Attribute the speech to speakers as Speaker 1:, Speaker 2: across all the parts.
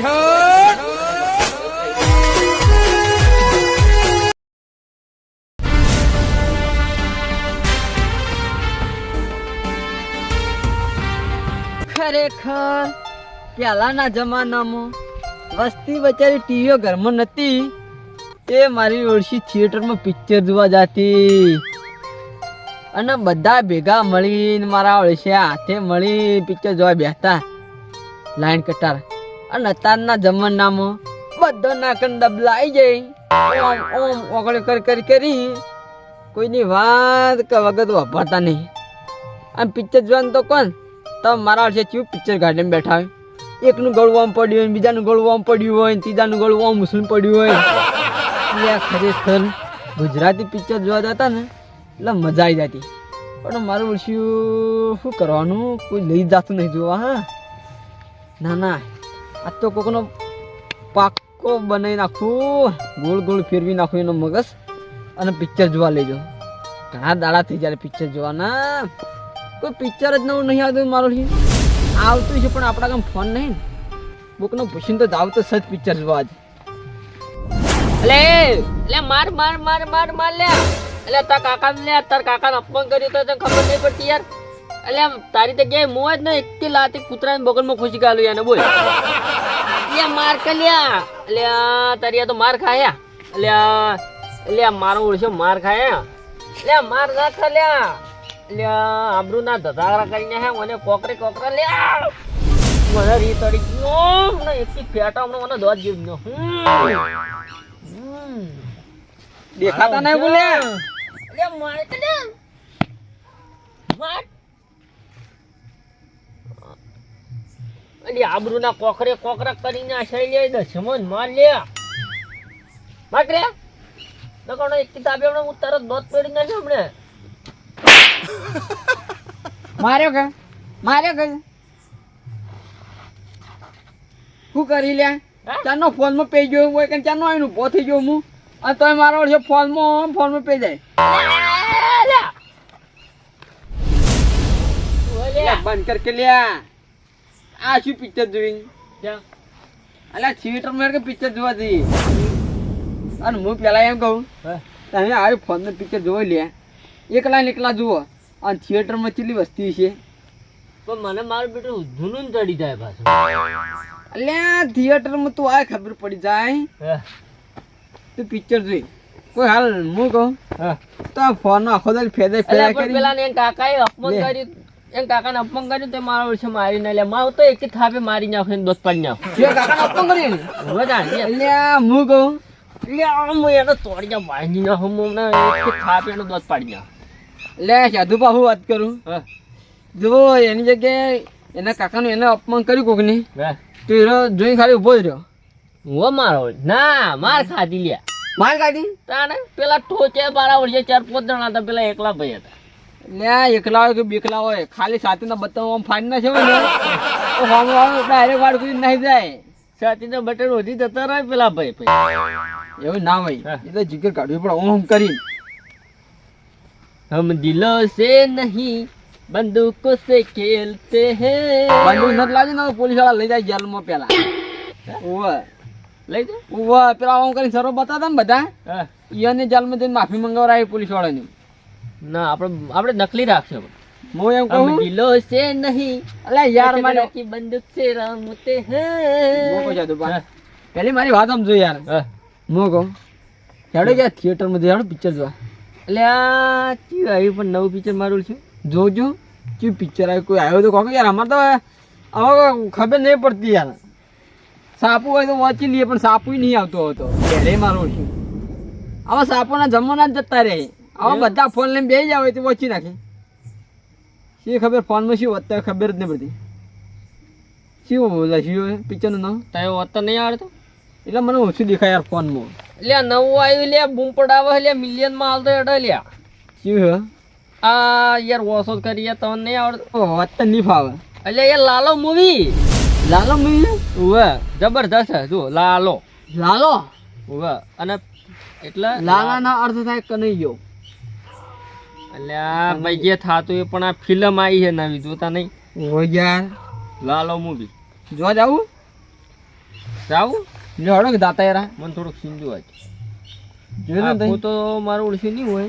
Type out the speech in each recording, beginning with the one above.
Speaker 1: ખરેખર પહેલાના જમાનામાં વસ્તી બચારી ટીવીઓ ઘરમાં નહોતી. એ મારી ઓળખી થિયેટરમાં પિક્ચર જોવા જતી. અને બધા ભેગા મળીને મારા ઓળશે હાથે મળી પિક્ચર જોવા બેઠા. લાઈન કટાર. અને અત્યારના જમાનામાં બધો નાકન દબલાઈ જાય. ઓમ ઓમ, ઓગળી કરી કરી કરી. કોઈની વાત કે વગર વાપરતા નહીં. અને પિક્ચર જોવાનું તો કોણ? તમે મારા વર્ષે ચીવું પિક્ચર ગાર્ડન બેઠા હોય. એકનું ગળું આમ પડ્યું હોય બીજાનું ગળું આમ પડ્યું હોય ત્રીજાનું ગળું આમ મુસ્લિમ પડ્યું હોય. ખરેખર ગુજરાતી પિક્ચર જોવા જતા ને, એટલે મજા આવી જતી. પણ મારું વર્ષિયું શું કરવાનું? કોઈ લઈ જાતું નહીં જોવા, હા. ના ના. આ તો કોકનો પાક્કો બનાવી નાખું. ગોળ ગોળ ફેરવી નાખું એનો મગજ. અને પિક્ચર જોવા લેજો. ઘણા દાડા થઈ જાય પિક્ચર જોવાના. કોઈ પિક્ચર જ નવું નહીં આવતું મારું આવતું છે પણ આપણા કામ ફોન નહીં કોકનો પૂછીને તો જાવ તો સજ પિક્ચર જોવા જ.
Speaker 2: અલે લે માર માર માર માર માર, લે. અલે તાર કાકા લે, તાર કાકાને અપમાન કર્યું તો ખબર નહીં પડતી યાર. અલે આમ તારી જગ્યાએ મોં જ ને એકથી લાતી કૂતરાની બગલમાં ખુશી ગાલું એને બોલ. અલે માર કલ્યા આ તારી તો માર ખાયા. અલે આ મારો ઓળશો માર ખાયા. અલે માર ના ખાલ્યા. આ આબરૂ ના ધધારા કરીને હે મને કોકરે કોકરા લે મને રી તડી ગયો. મને એકથી ફેટા હમણાં મને દોત જીવ હમ.
Speaker 1: દેખાતા નહીં બોલે
Speaker 2: અરે માર કલ્યા માર અલી આબરૂના કોકરે કોકરા કરીને આશાઈ લે દે સમન માર લે. માકરે નકોનો એક કિતાબ એમણે હું તરત દોત પેડી ના હમણે.
Speaker 1: માર્યો કે? માર્યો કે? શું કરી
Speaker 2: લે?
Speaker 1: ચાનો ફોનમાં પે ગયો હોય કે ચાનો આવીને ઊભો થઈ ગયો હું? અને તોય મારો છે ફોનમાં ફોનમાં પે જાય. બંધ કર કે લ્યા. આ શું પિક્ચર જોઈ અલ્યા થિયેટરમાં કે પિક્ચર જોવા જઈએ? અને હું પેલા એમ કહું તમે આવી ફોનનું પિક્ચર જોઈ લે એકલા ને એકલા જુઓ. અને થિયેટરમાં કેટલી વસ્તી છે?
Speaker 2: પણ મને મારું બેટું જૂનું ચડી જાય પાછું.
Speaker 1: અલ્યા થિયેટરમાં તું આ ખબર પડી જાય. તું પિક્ચર જોઈ. કોઈ હાલ હું કહું તો આ ફોન આખો દાડી ફેદે ફેદા કરી.
Speaker 2: પેલા ને કાકાએ અપમાન કર્યું. એમ કાકાને અપમાન કર્યું તે મારા વર્ષે મારી ના લે. મારું તો એક થાપે મારી નાખે દોત પાડી નાખો.
Speaker 1: જે કાકાને અપમાન કર્યું અલ્યા હું કહું
Speaker 2: લે આમ એને તોડી બાંધી નાખો મને એક થાપે એનો દોત પાડી નાખ.
Speaker 1: લે સાધુ બાહુ વાત કરું? જો એની જગ્યાએ એના કાકાનું એને અપમાન કર્યું કોક ને? તો એ જોઈને ખાલી ઊભો જ રહ્યો.
Speaker 2: હું મારો? ના માર ખાધી લ્યા.
Speaker 1: માર ખાધી?
Speaker 2: તાને પેલા ટોચે મારા વર્ષે ચાર પાંચ જણા હતા પેલા એકલા ભાઈ હતા.
Speaker 1: લે એકલા હોય કે બેકલા હોય ખાલી સાતીના બતાવો આમ ફાડી ને? ડાયરેક્ટ વાળ જાય.
Speaker 2: બટન ઓછી જતા રહે પેલા ભાઈ ભાઈ
Speaker 1: એવું ના હોય. એ તો જીગર કાઢવી પડે ઓમ ઓમ કરી
Speaker 2: હમ દિલો સે નહીં બંદૂકો સે ખેલતે હે.
Speaker 1: બંદૂક નથી લાવી ને પોલીસવાળા લઈ જાય જેલમાં પેલા. ઓવે
Speaker 2: લઈ જાય?
Speaker 1: ઓવે પેલા ઓમ કરીને સરો બતાતા ને બધા. ઈયોને જેલમાં જઈને માફી મંગાવરાય પોલીસ વાળાની
Speaker 2: ના આપણે આપણે નકલી રાખ્યો
Speaker 1: હું એમ કહું?
Speaker 2: ગિલો છે નહીં.
Speaker 1: અલા યાર મારે
Speaker 2: કી બંદૂક છે રામતે
Speaker 1: હે.
Speaker 2: મોકો
Speaker 1: જાતો પા પહેલી મારી વાત સમજો યાર.
Speaker 2: હું.
Speaker 1: કહું હેડો ગયા થિયેટરમાં હેડો પિક્ચર જોવા.
Speaker 2: એટલે આ ચી આવ્યું પણ નવું પિક્ચર મારું છે?
Speaker 1: જોજો ચી પિક્ચર આવ્યું કોઈ આવ્યો તો કહો કે યાર અમારે તો હવે ખબર નહીં પડતી યાર. સાપુ હોય તો વાંચી લઈએ પણ સાપુ નહીં આવતો હતો પહેલે મારું છું. આવા સાપોના જમવાના જ જતા રહે. હવે બધા ફોન લઈને બેસી જાવ તો વાંચી નાખે. શી ખબર ફોનમાં શું વધતા ખબર જ નહીં પડતી. શું લખ્યું પિક્ચરનું નામ?
Speaker 2: તારે વતન નહીં આવડતો.
Speaker 1: એટલે મને ઓછું દેખાય યાર ફોનમાં
Speaker 2: એટલે નવું આવ્યું લે બૂમ પડાવે એટલે મિલિયનમાં હાલતો એટલે લ્યા
Speaker 1: શું હે?
Speaker 2: આ યાર વોસો કરી યાર તમને નહીં આવડતો.
Speaker 1: વાત તો નહીં ફાવે.
Speaker 2: એટલે યાર લાલો મૂવી
Speaker 1: લાલો મૂવી
Speaker 2: ઉવે જબરદસ્ત છે જો લાલો.
Speaker 1: લાલો?
Speaker 2: ઉવે અને એટલે
Speaker 1: લાલાના અર્થ થાય કનૈયો.
Speaker 2: એટલે ભાઈ જે થાતું એ પણ આ ફિલ્મ આવી છે નવી જોતા નહીં?
Speaker 1: ઓ યાર.
Speaker 2: લાલો મૂવી
Speaker 1: જોવા જાવું?
Speaker 2: જાવું?
Speaker 1: લે હડો કે દાતા યાર
Speaker 2: મને થોડુંક સિંધુ હોય
Speaker 1: જોયું
Speaker 2: તો મારું ઓળખી નહીં હોય.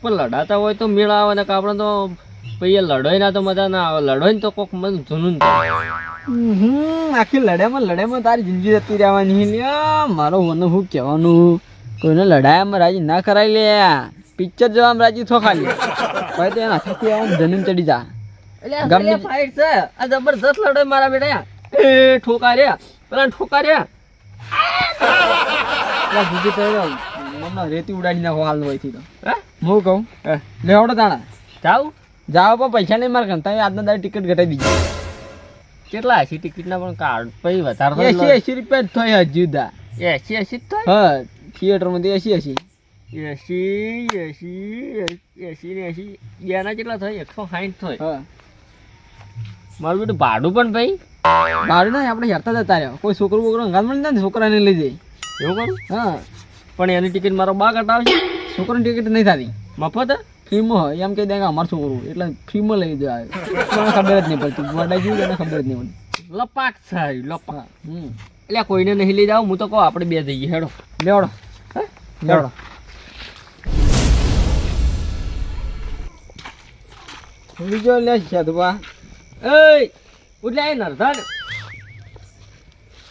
Speaker 2: પણ લડાતા હોય તો મેળ આવે ને આપણે તો પછી લડોય ના તો મજા ના આવે. લડોય ને તો કોક મને જૂનું
Speaker 1: હમ આખી લડાઈમાં લડાઈમાં તારી જિંદગી જતી રહેવાની. મારો મને શું કહેવાનું? કોઈને લડાયામાં રાજી ના કરાય લે પિક્ચર જોવામાં રાજી થો ખાલી. ભાઈ તો એના થકી આમ જમીન ચડી જા.
Speaker 2: એટલે
Speaker 1: ગમે
Speaker 2: આ છે. આ જબરજસ્ત લડો મારા બેટા. એ ઠોકા રહ્યા પેલા ઠોકા રે.
Speaker 1: પેલા જીજી તો મમ્મા રેતી ઉડાડી નાખો હાલ હોયથી તો.
Speaker 2: હે?
Speaker 1: હું કહું? લેવડો તાણા.
Speaker 2: જાવ?
Speaker 1: જાવ પણ પૈસા નહીં મારે તમે આજના દાડે ટિકિટ ઘટાઈ દીધી.
Speaker 2: કેટલા હશે ટિકિટના પણ કાર્ડ પછી વધારે
Speaker 1: એસી એસી રૂપિયા જ થાય હજુ દા
Speaker 2: એસી એસી જ
Speaker 1: હા થિયેટરમાં તો એસી એસી.
Speaker 2: એસી એસી એસી ને એસી. બેના કેટલા થાય? એકસો સાઠ થાય. મારું બેટું ભાડું પણ ભાઈ.
Speaker 1: ભાડું નહીં આપણે હેરતા જતા રહ્યા. કોઈ છોકરો બોકરો અંગાત મળી જાય ને છોકરાને લઈ જાય.
Speaker 2: એવું કરું?
Speaker 1: હા.
Speaker 2: પણ એની ટિકિટ મારો બા કટાવશે
Speaker 1: છોકરાની ટિકિટ નહીં થતી.
Speaker 2: મફત?
Speaker 1: ફ્રીમાં હોય. એમ કહી દે કે અમારું છોકરું. એટલે ફ્રીમાં લઈ જાય. મને ખબર જ નહીં પડતી. વડાઈ ગયું એને ખબર જ નહીં પડતી.
Speaker 2: લપાક થાય લપાક
Speaker 1: હમ.
Speaker 2: એટલે કોઈને નહીં લઈ જાવ હું તો કહું આપણે બે જઈએ. હેડો.
Speaker 1: લેવડો.
Speaker 2: હે?
Speaker 1: લેવડો. બીજો લે
Speaker 2: ઉઠલે એ નરધન.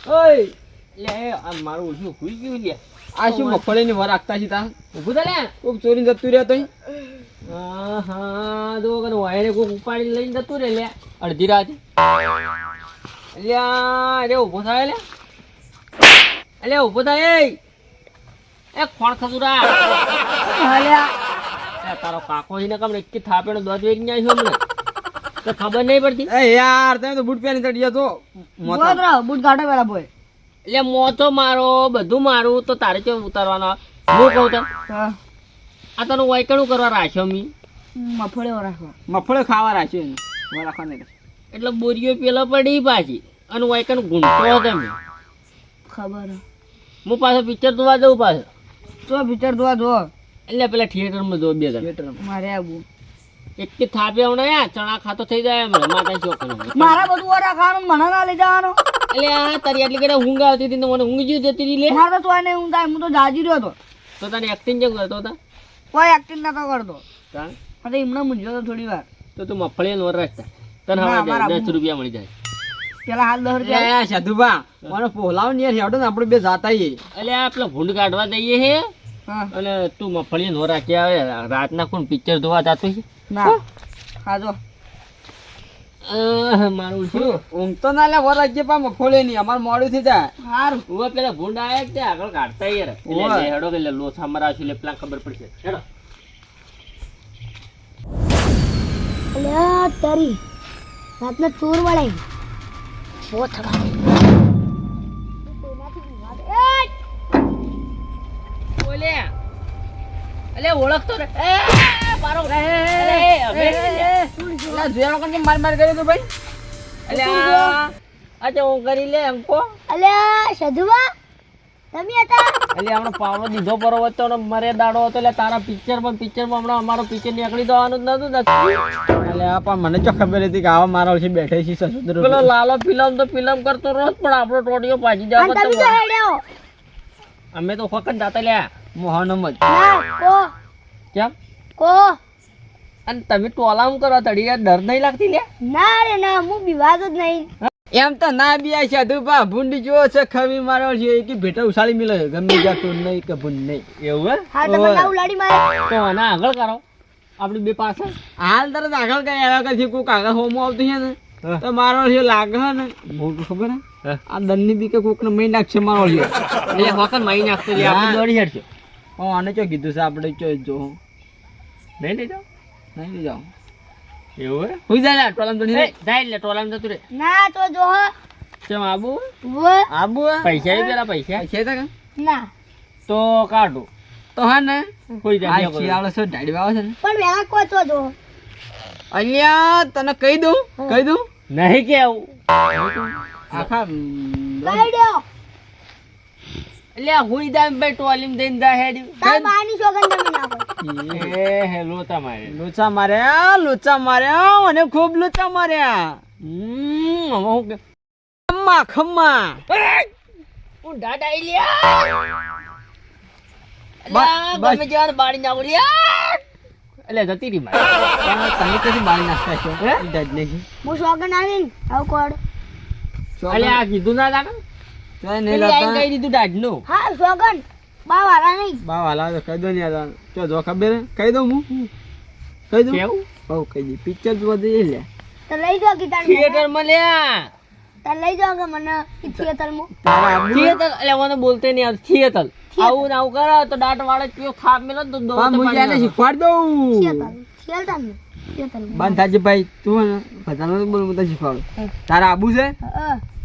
Speaker 2: ઓય, લે, આ મારું ઓછું ખુઈ ગયું લે.
Speaker 1: આ શું મગફળીની વર રાખતા છે તા?
Speaker 2: ઊભું થા લે.
Speaker 1: કોક ચોરીને જતું રહ્યા તઈ
Speaker 2: હા હા તો કને વાયરે કોક ઉપાડી લઈને જતું રે લે. અડધી રાત. અલ્યા રે, ઊભો થાય લે. અલ્યા ઊભો થાય એ ખોણ ખસુરા. એ તારો કાકો એને કમ એક થાપેનો દોધ વેગ ન્યા છે મને તો ખબર નહીં પડતી?
Speaker 1: એ યાર તમે તો બૂટ પહેરી ચડી તો
Speaker 3: બુટ કાઢો પેલા બોય
Speaker 2: એટલે મોતો મારો બધું મારું તો તારે કેમ ઉતારવાનો? હું કહું તો આ તને વાયકણું કરવા રાખ્યો મી.
Speaker 3: મફળે રાખવા
Speaker 1: મફળે ખાવા રાખ્યો એને. રાખવા નહીં
Speaker 2: એટલે બોરીઓ પેલો પડી પાછી અને વાયકણ ગુંટો હતો મેં
Speaker 3: ખબર.
Speaker 2: હું પાછો પિક્ચર જોવા જવું પાછો.
Speaker 3: તો પિક્ચર જોવા જો
Speaker 2: એટલે પેલા થિયેટરમાં જો બે
Speaker 1: થિયેટરમાં.
Speaker 3: મારે આવું.
Speaker 2: એક કે થાપે હમણાં યા ચણા ખાતો થઈ જાય હમણાં માતા છોકરો
Speaker 3: મારા બધું ઓરા રાખવાનું મને ના લઈ જવાનો.
Speaker 2: એટલે આ તારી આટલી કડે ઊંઘ આવતી હતી મને ઊંઘ જ જતી રહી લે.
Speaker 3: મારે તો આને હું થાય હું તો જાજી રહ્યો હતો.
Speaker 2: તો તને એક્ટિંગ કેમ કરતો હતા?
Speaker 3: કોઈ એક્ટિંગ નતો કરતો? અને એમને મૂંઝ્યો તો થોડી વાર.
Speaker 2: તો તું મફળી નોર રાખતા તને હવે દસ રૂપિયા મળી જાય.
Speaker 3: પેલા હાલ દસ રૂપિયા.
Speaker 1: એ સાધુબા મને પોલાવ ને હેડો ને આપણે બે જાતા
Speaker 2: એટલે આપણે ભૂંડ કાઢવા દઈએ
Speaker 3: હા?
Speaker 2: અને તું મફળી નો રાખી આવે રાતના કોણ પિક્ચર જોવા જતું છે?
Speaker 3: ના. હા? જો.
Speaker 2: મારું શું?
Speaker 1: ઊંઘ તો ના લે વર રાખજે પા મફળે નહીં અમારે મોડું થઈ જાય.
Speaker 3: સારું
Speaker 2: ઉવા પેલા ભૂંડ આયા તે આગળ કાઢતા યાર? એટલે. હેડો કે લોથા મરાશું એટલે પેલા ખબર પડશે. હેડો.
Speaker 3: અલ્યા તારી રાતના ચોર વળાઈ. બહુ થવા
Speaker 2: અલે ઓળખતો રે. એ પારો. અલે હવે
Speaker 1: ના જોયા વગર માર માર કર્યો તો ભાઈ?
Speaker 2: અલે અચ્છા હું કરી લે અંકો
Speaker 3: અલે સધુવા તમે હતા?
Speaker 2: એટલે આપણો પાવલો દીધો પરો હતો ને મરે દાડો હતો એટલે તારા પિક્ચર પણ પિક્ચરમાં હમણાં અમારો પિક્ચર નીકળી જવાનું જ નતું નથી.
Speaker 1: એટલે આ પણ મને તો ખબર હતી કે આવા મારા છે બેઠે છે સસુદ્ર
Speaker 2: પેલો લાલો ફિલ્મ તો ફિલ્મ કરતો રહો જ, પણ આપણો ટોટીઓ પાછી જવા અમે તો ફકત જાતા લ્યા.
Speaker 1: મોહનમ જ.
Speaker 3: કો.
Speaker 2: કેમ?
Speaker 3: કો.
Speaker 2: અને તમે ટોલામ કરો તડી ડર નહીં લાગતી લે
Speaker 3: ના રે ના હું બીવાગ જ નહીં.
Speaker 1: એમ તો ના બી આ સાધુ પા ભૂંડી જો છે ખમી મારો છે કે ભેટો ઉછાળી મિલે ગમે જાતો નહીં કે ભૂંડ નહીં.
Speaker 2: એવું હે?
Speaker 3: હા તમે ના ઉલાડી મારે.
Speaker 2: તો આના આગળ કરો. આપણી બે પાછળ.
Speaker 1: હાલ તરત આગળ કઈ આવ્યા કરશે કોઈ કાગળ હોમો આવતું છે ને? તો મારો છે લાગે ને બહુ ખબર હે. આ દનની બી કે કોક ને મહી નાખશે મારો છે
Speaker 2: એટલે વખત મહી નાખતો. દોડી હેડશે.
Speaker 1: હું આને ચો કીધું છે આપણે ચો જો
Speaker 2: નહીં નહીં જાઓ
Speaker 1: નહીં લઈ જાઓ
Speaker 2: એવું હે?
Speaker 1: હુઈ જાય ટોલામ તો નહીં
Speaker 2: જાય લે ટોલામ જતું રે
Speaker 3: ના તો જો
Speaker 2: ચમ આબુ
Speaker 1: આબુ હે?
Speaker 2: પૈસા એ પેલા પૈસા?
Speaker 1: પૈસા તા
Speaker 3: ના.
Speaker 2: તો કાઢો.
Speaker 1: તો હા ને
Speaker 2: કોઈ
Speaker 1: આ
Speaker 2: જાય
Speaker 1: શિયાળો છે ડાડી આવે છે ને.
Speaker 3: પણ વેલા કો તો જો?
Speaker 1: અલ્યા તને કહી દઉં કહી દઉં?
Speaker 2: નહીં કેવું.
Speaker 1: આખા કહી
Speaker 3: કાઢ્યો
Speaker 2: એટલે હુઈ જાય ભાઈ ટોલીમ દઈને દા હેડ.
Speaker 3: તા બાની. સોગંદ તમે નાખો
Speaker 2: એ હે લોચા મારે
Speaker 1: લોચા માર્યા લોચા માર્યા મને ખૂબ લોચા માર્યા.
Speaker 2: હમ હવે હું કે
Speaker 1: ખમ્મા ખમ્મા.
Speaker 2: હું આઈ લ્યા. તમે જવાનું બાળી ના લ્યા. એટલે જતી રહી મારે.
Speaker 1: તમે કદી બાળી નાખતા છો?
Speaker 2: હે?
Speaker 3: શોગન આવીને આવ કોડ
Speaker 2: અલ્યા આ કીધું ના દાદા
Speaker 1: નહીં
Speaker 2: પેલી કહી દીધું દાઢનું.
Speaker 3: હા શોગન બા વાળા નહીં.
Speaker 1: બા વાલા તો કહી દો ને યાર. ચો જો ખબર કહી દઉં હું? કહી દઉં?
Speaker 2: કેવું?
Speaker 1: બહુ કહી દઈ પિક્ચર જોવા જઈએ લે.
Speaker 3: તો લઈ જાઓ કે
Speaker 2: થિયેટરમાં લ્યા
Speaker 3: તાર લઈ જાઓ કે મને થિયેટરમાં.
Speaker 1: તારા આબુ
Speaker 2: થિયેટર? એટલે મને બોલતે નહીં આવતું. થિયેટર. આવું આવું કરે તો દાંત વાળે કયો થાપ મેલો તો દો
Speaker 1: હું શીખવાડ દઉં.
Speaker 3: થિયેટર.
Speaker 1: બંધ થાજે ભાઈ તું બધાને બોલ હું તને શીખવાડું. તારા આબુ છે?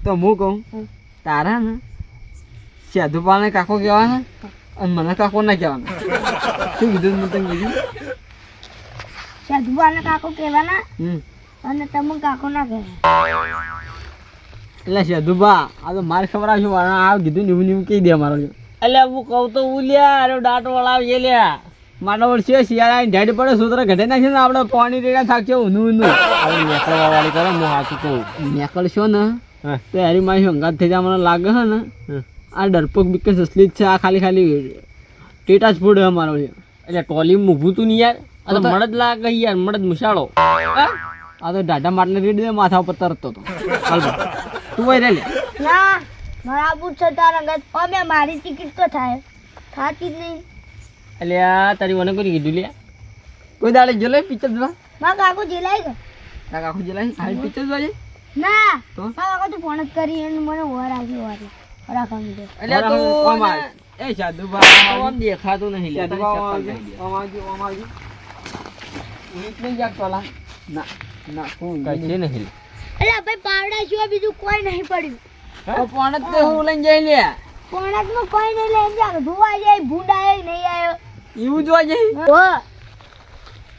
Speaker 1: તો હું કહું. તારા ને? સાધુપાલને કાકો કહેવાના? અને મને કાકો ના કહેવાના. શું કીધું મેં તમે કીધું
Speaker 3: સાધુબાને કાકો કહેવાના? અને તમે કાકો ના કહેવાય
Speaker 1: એટલે સાધુબા આ તો મારે ખબર આવશે વાળા આ કીધું ને એવું ને એવું કહી દે મારો
Speaker 2: એટલે હું કહું તો હું લ્યા અરે દાંત વળાવીએ લ્યા.
Speaker 1: મારો વર્ષે છે શિયાળા ઢેડ પડે સૂત્ર ઘટે નાખે ને આપણે પાણી રેડા થાકશે ઊનું ઊનું.
Speaker 2: નેકળવા વાળી કરો હું હાથું કહું.
Speaker 1: નીકળશો ને. તો યારી મારી સંગાત થઈ જાય મને લાગે છે ને. આ ડરપોક બિકસ અસલી જ છે આ ખાલી ખાલી ટેટા જ ફૂડ હે મારો છે.
Speaker 2: એટલે ટોલી ઊભું તું નહીં યાર? આ તો મળદ લાગે યાર મળદ મુશાળો
Speaker 1: આ તો ડાઢા માટને રેડી દે માથા ઉપર તરતો તો ચાલ તું વઈ રે
Speaker 3: ના મારા આબુ જ છે તારા ગત અમે મારી ટિકિટ તો થાય. થાતી જ નહીં.
Speaker 2: એટલે આ તારી મને કોઈ કીધું લે?
Speaker 1: કોઈ દાડે જો પિક્ચર જોવા
Speaker 3: મા? કાકો જેલાઈ ગયો.
Speaker 1: કાકુ જે લાઈ પિક્ચર જોવા જાય
Speaker 3: ના
Speaker 1: તો?
Speaker 3: કાકો તો ફોન જ કરી અને મને ઓર આવી ઓર રાખમ દે
Speaker 2: એટલે
Speaker 1: ઓમ
Speaker 2: તું.
Speaker 1: એ સાધુબા
Speaker 2: આમ દેખાતું નહીં લે
Speaker 1: સાધુબા ઓમ આવજો ઓમ આવજો ઓમ ઊંઘ નહીં જાગતો તોલા ના ના કોણ
Speaker 2: કઈ છે નહીં
Speaker 3: અરે ભાઈ પાવડા સિવાય બીજું કોઈ નહીં પડ્યું.
Speaker 1: તો પણ જ તે હું. લઈને જઈ લે.
Speaker 3: પોણકમાં કોઈ નહીં લઈને જાય ધોવા જાય ભૂંડા નહીં આવ્યો.
Speaker 1: એવું જોવા જાય?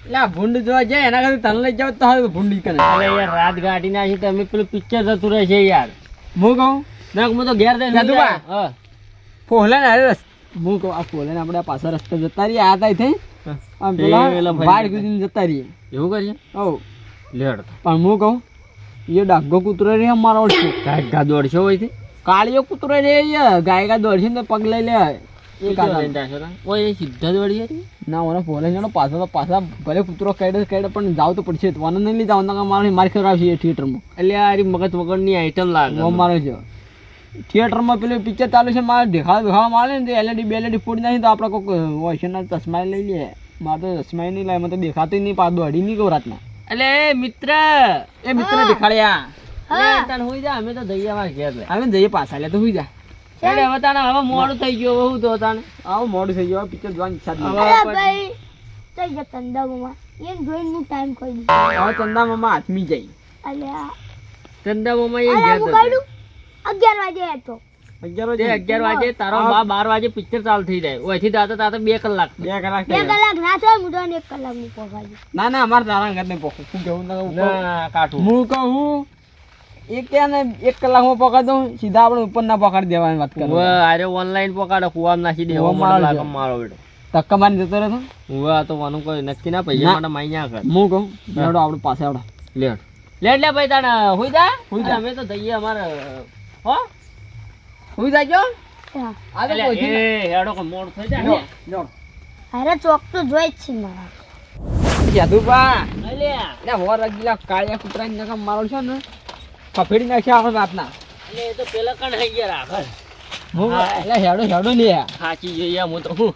Speaker 1: આ ભૂંડ જોવા જાય એના કરતા તને લઈ જાવ તો હવે ભૂંડ કરે.
Speaker 2: અરે યાર રાત ગાડી નાખી તમે પેલું પિક્ચર જતું રહે છે યાર.
Speaker 1: હું કહું?
Speaker 2: ના હું તો ઘેર દઈને
Speaker 1: જાદુબા.
Speaker 2: હા.
Speaker 1: ફોલે ને અરે હું કહું આ ફોલે ને આપણે પાછા રસ્તે જતા રહીએ આ તાઈ થઈ? આમ
Speaker 2: પેલા ભાઈ જતા.
Speaker 1: રહીએ.
Speaker 2: એવું કરશે
Speaker 1: ઓ
Speaker 2: લેડ
Speaker 1: પણ હું કહું એ ડાઘો કૂતરો રે મારો ઓળખે
Speaker 2: ગાય ગા દોડશો હોય છે
Speaker 1: કાળિયો કૂતરો રે ઈ ગાય ગા દોડશે ને તો પગ લઈ લે.
Speaker 2: દોડી
Speaker 1: ના પાછો તો પાછા ભલે કૂતરો કઈડે કઈડે પણ જાવ તો પડશે. મને નહીં લઈ જાવ તો મારે મારી ખબર આવશે થિયેટરમાં.
Speaker 2: એટલે આ મગજ વગરની આઈટમ લાગે
Speaker 1: મારો છે. થિયેટરમાં પેલું પિક્ચર ચાલુ છે મારે દેખાવા દેખાવા મારે ને એલઈડી ફૂડ નાખી તો આપણે કોઈ વોશના ચશ્મા લઈ લઈએ. મારે તો ચશ્મા નહીં લાવે મને તો દેખાતું નહીં પાછું અડી નહીં કહું રાતના.
Speaker 2: એટલે એ મિત્ર!
Speaker 1: એ મિત્ર દેખાડ્યા.
Speaker 2: તને હોઈ જા અમે તો જઈએ અમારા ઘેર. લે
Speaker 1: જઈએ પાછા લે તો હુઈ જા.
Speaker 2: એટલે હવે તાને હવે મોડું થઈ ગયું બહુ તો તાને
Speaker 1: આવો મોડું થઈ ગયું. પિક્ચર જોવાની ઈચ્છા જ નહીં.
Speaker 2: હવે
Speaker 3: અરે
Speaker 2: પછી-
Speaker 3: ભાઈ થઈ ગયા એમ જોઈને હું ટાઈમ કરી દીધો
Speaker 1: હવે ચંદા મામા હાથમી જાય.
Speaker 3: અલ્યા
Speaker 2: ચંદા મામા એ
Speaker 3: ગયા
Speaker 2: તો
Speaker 3: હું
Speaker 2: જતા
Speaker 3: કાઢું અગિયાર વાગે હતો.
Speaker 1: અગિયાર
Speaker 2: તે
Speaker 1: વાગે?
Speaker 2: અગિયાર વાગે તારો બા બાર વાગે પિક્ચર ચાલુ થઈ જાય. ઓયથી દાતા તાતા બે કલાક
Speaker 1: બે કલાક
Speaker 3: બે કલાક ના થાય હું તો કલાકનું પહોંચાડી
Speaker 1: ના ના અમારે તારા ઘર ને પોખું શું કહું?
Speaker 2: ના કાઠું.
Speaker 1: હું કહું એક ત્યાં એક કલાકમાં પકડ દઉં સીધા આપણે ઉપર ના પકડી દેવાની વાત
Speaker 2: હવે
Speaker 1: કરો
Speaker 2: ઓનલાઈન પકાડો કુવામ નાખી દે મારો
Speaker 1: મારો
Speaker 2: લાગે
Speaker 1: છે.
Speaker 2: મારો બેટો.
Speaker 1: ધક્કા મારી જતો રહ્યો
Speaker 2: હવે આ તો વાનું કોઈ નક્કી ના પૈસા. માટે માઈ કર.
Speaker 1: હું કહું હેડો આપણે પાસે આવડો.
Speaker 2: લેટ. લેટ લે ભાઈ તાણે હુઈ જા.
Speaker 1: હુઈ જા.
Speaker 2: અમે તો જઈએ અમારે હો?
Speaker 1: હુઈ જાજો
Speaker 3: હા.
Speaker 1: કોઈ
Speaker 2: એ હેડો કે મોડ થઈ જાય ને.
Speaker 3: અરે ચોક તો જોઈ જ છે મારા.
Speaker 1: જાદુબા
Speaker 2: અલ્યા
Speaker 1: એટલે વર રગીલા કાળિયા કૂતરાની નકમ મારો છે ને. ખફેડી નાખ્યા આપણે બાપના.
Speaker 2: એટલે એ તો પેલા કણ થઈ ગયા રાખે.
Speaker 1: હું એટલે હેડો હેડો લે.
Speaker 2: થાકી જઈએ હું તો હું.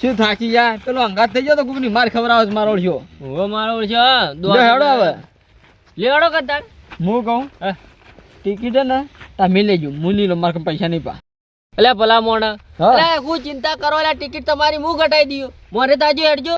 Speaker 1: શું થાકી જાય પેલો અંગાત થઈ ગયો તો કોકની માર ખબર આવે મારો ઓળખ્યો.
Speaker 2: હું મારો
Speaker 1: ઓળખ્યો હેડો આવે
Speaker 2: લેવડો કરતા.
Speaker 1: હું કહું. ટિકિટ ને તમે લેજો હું નહીં લો મારે પૈસા નહીં પા.
Speaker 2: એટલે ભલા મોણા. એટલે હું ચિંતા કરો એટલે ટિકિટ તમારી હું ઘટાઈ દઉં મોરે તાજો હેડજો.